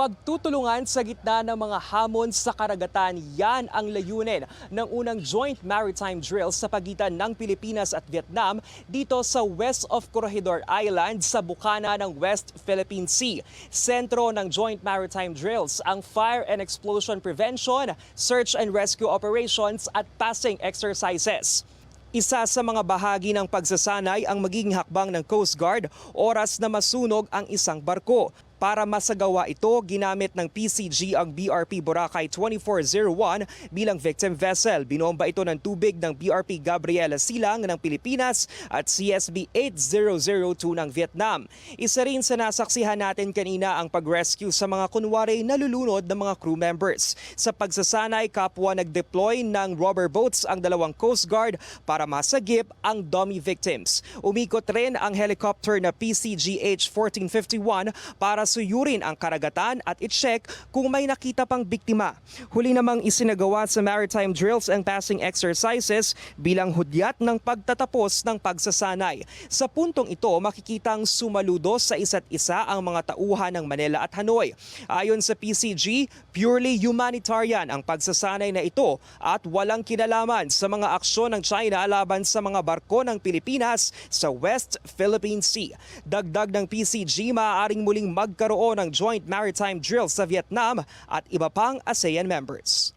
Pagtutulungan sa gitna ng mga hamon sa karagatan, yan ang layunin ng unang joint maritime drill sa pagitan ng Pilipinas at Vietnam dito sa west of Corregidor Island sa bukana ng West Philippine Sea. Sentro ng joint maritime drills ang fire and explosion prevention, search and rescue operations at passing exercises. Isa sa mga bahagi ng pagsasanay ang magiging hakbang ng Coast Guard oras na masunog ang isang barko. Para masagawa ito, ginamit ng PCG ang BRP Boracay 2401 bilang victim vessel. Binomba ito ng tubig ng BRP Gabriela Silang ng Pilipinas at CSB 8002 ng Vietnam. Isa rin sa nasaksihan natin kanina ang pag-rescue sa mga kunwari nalulunod ng mga crew members. Sa pagsasanay, kapwa nag-deploy ng rubber boats ang dalawang Coast Guard para masagip ang dummy victims. Umikot rin ang helicopter na PCGH 1451 para suyurin ang karagatan at i-check kung may nakita pang biktima. Huli namang isinagawa sa maritime drills and passing exercises bilang hudyat ng pagtatapos ng pagsasanay. Sa puntong ito, makikitang sumaludo sa isa't isa ang mga tauhan ng Manila at Hanoi. Ayon sa PCG, purely humanitarian ang pagsasanay na ito at walang kinalaman sa mga aksyon ng China laban sa mga barko ng Pilipinas sa West Philippine Sea. Dagdag ng PCG, maaaring muling magkaroon ng joint maritime drill sa Vietnam at iba pang ASEAN members.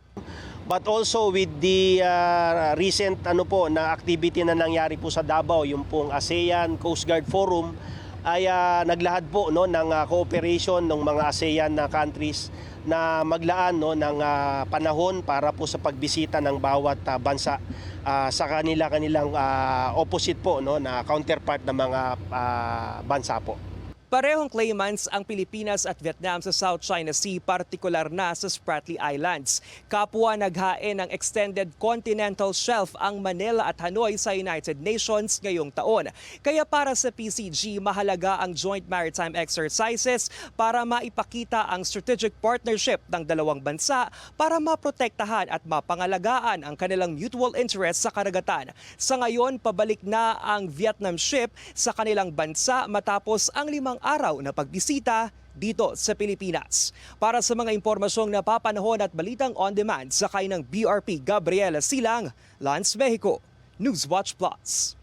but also with the uh, recent ano po na activity na nangyari po sa Davao yung pong ASEAN Coast Guard Forum ay uh, naglahad po no ng uh, cooperation ng mga ASEAN na countries na maglaan no ng uh, panahon para po sa pagbisita ng bawat uh, bansa uh, sa kanila kanilang uh, opposite po no na counterpart ng mga uh, bansa po. Parehong claimants ang Pilipinas at Vietnam sa South China Sea, partikular na sa Spratly Islands. Kapwa naghain ng extended continental shelf ang Manila at Hanoi sa United Nations ngayong taon. Kaya para sa PCG, mahalaga ang joint maritime exercises para maipakita ang strategic partnership ng dalawang bansa para maprotektahan at mapangalagaan ang kanilang mutual interest sa karagatan. Sa ngayon, pabalik na ang Vietnam ship sa kanilang bansa matapos ang limang araw na pagbisita dito sa Pilipinas. Para sa mga impormasyong napapanahon at balitang on demand, sakay ng BRP Gabriela Silang, Lance Mexico, Newswatch Plus.